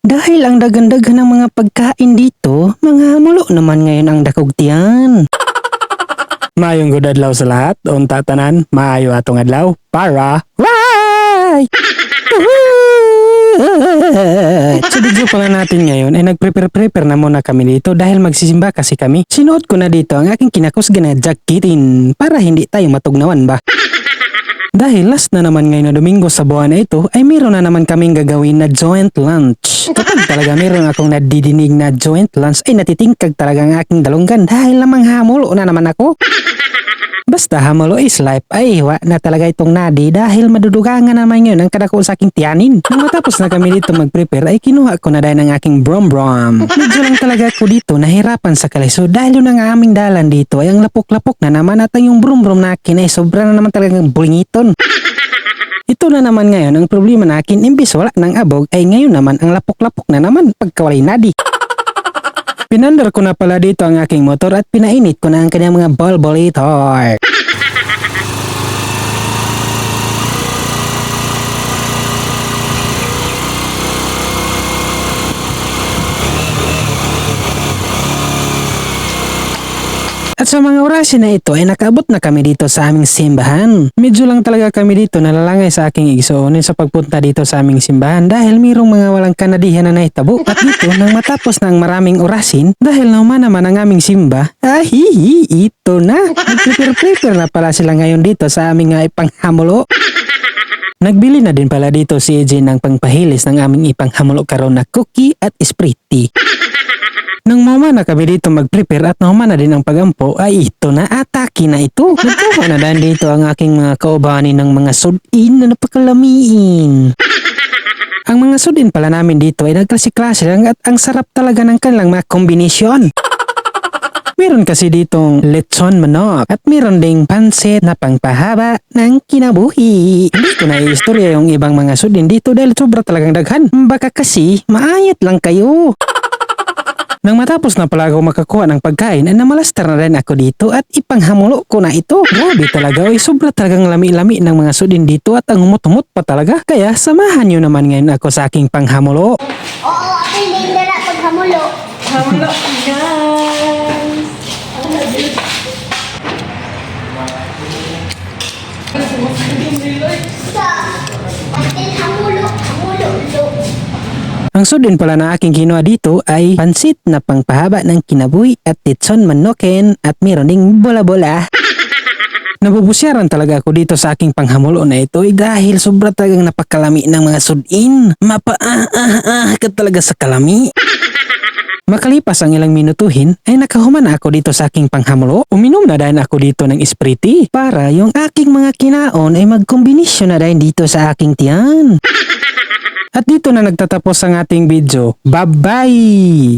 Dahil ang dagandagan ng mga pagkain dito, mga mulo naman ngayon ang dakog tiyan. Mayong good adlaw sa lahat. Unta tanan, maayo atong adlaw para right! Sa video pala natin ngayon ay nagprepare-prepare na muna kami dito dahil magsisimba kasi kami. Sinuot ko na dito ang aking kinakusga na jacketin para hindi tayo matugnawan ba. Dahil last na naman ngayon na Domingo sa buwan na ito ay meron na naman kaming gagawin na joint lunch. Kapag talaga meron akong nadidinig na joint lunch ay natitingkag talaga ang aking dalunggan dahil namang hamulo na naman ako. Basta hamulo is life ay wa na talaga itong nadi dahil madudugangan naman yun ang kadako sa aking tiyanin. Nang matapos na kami dito mag-prepare ay kinuha ko na dahil ng aking brom brom. Medyo lang talaga ako dito nahirapan sa kaliso dahil yun ang aming dalan dito ay ang lapok-lapok na naman at yung brom brom na akin ay sobra na naman talagang bulingiton. Ito na naman ngayon ang problema na akin imbis wala ng abog ay ngayon naman ang lapok-lapok na naman pagkawalay nadi. Pinandar ko na pala dito ang aking motor at pinainit ko na ang kanyang mga ball-ballator. At sa mga orasin na ito ay nakaabot na kami dito sa aming simbahan. Medyo lang talaga kami dito nalalangay sa aking igsuonin sa pagpunta dito sa aming simbahan dahil mayroong mga walang kanadihan na naitabo. At dito nang matapos ang maraming orasin dahil naman naman ang aming simba, ahihi, ito na. Nag-prepare na pala sila ngayon dito sa aming uh, ipanghamulo. Nagbili na din pala dito si AJ ng pangpahilis ng aming ipanghamulo karon na cookie at spriti. Nang mama na kami dito mag-prepare at naman na din ang pagampo ay ito na atake na ito. Nagkuha na din dito ang aking mga kaubahanin ng mga sudin na napakalamiin. Ang mga sudin pala namin dito ay nagklase-klase lang at ang sarap talaga ng kanilang mga kombinasyon. Meron kasi ditong lechon manok at meron ding pansit na pangpahaba ng kinabuhi. Hindi ko na istorya yung ibang mga sudin dito dahil sobra talagang daghan. Baka kasi maayat lang kayo. Nang matapos na pala ako makakuha ng pagkain ay namalastar na rin ako dito at ipanghamulo ko na ito. Grabe talaga ay sobra talagang lami-lami ng mga sudin dito at ang umot-umot pa talaga. Kaya samahan nyo naman ngayon ako sa aking panghamulo. Oo, ako hindi na na paghamulo. Hamulo, guys! Ang sudin pala na aking kinuha dito ay pansit na pangpahaba ng kinabuhi at titson manoken at meron ding bola-bola. Nabubusyaran talaga ako dito sa aking panghamulo na ito eh, dahil sobra talagang napakalami ng mga sudin. Mapa ah ah ah ka talaga sa kalami. Makalipas ang ilang minutuhin ay nakahuman na ako dito sa aking panghamulo. Uminom na dahil ako dito ng ispriti para yung aking mga kinaon ay magkombinasyon na dahil dito sa aking tiyan. At dito na nagtatapos ang ating video. Bye-bye!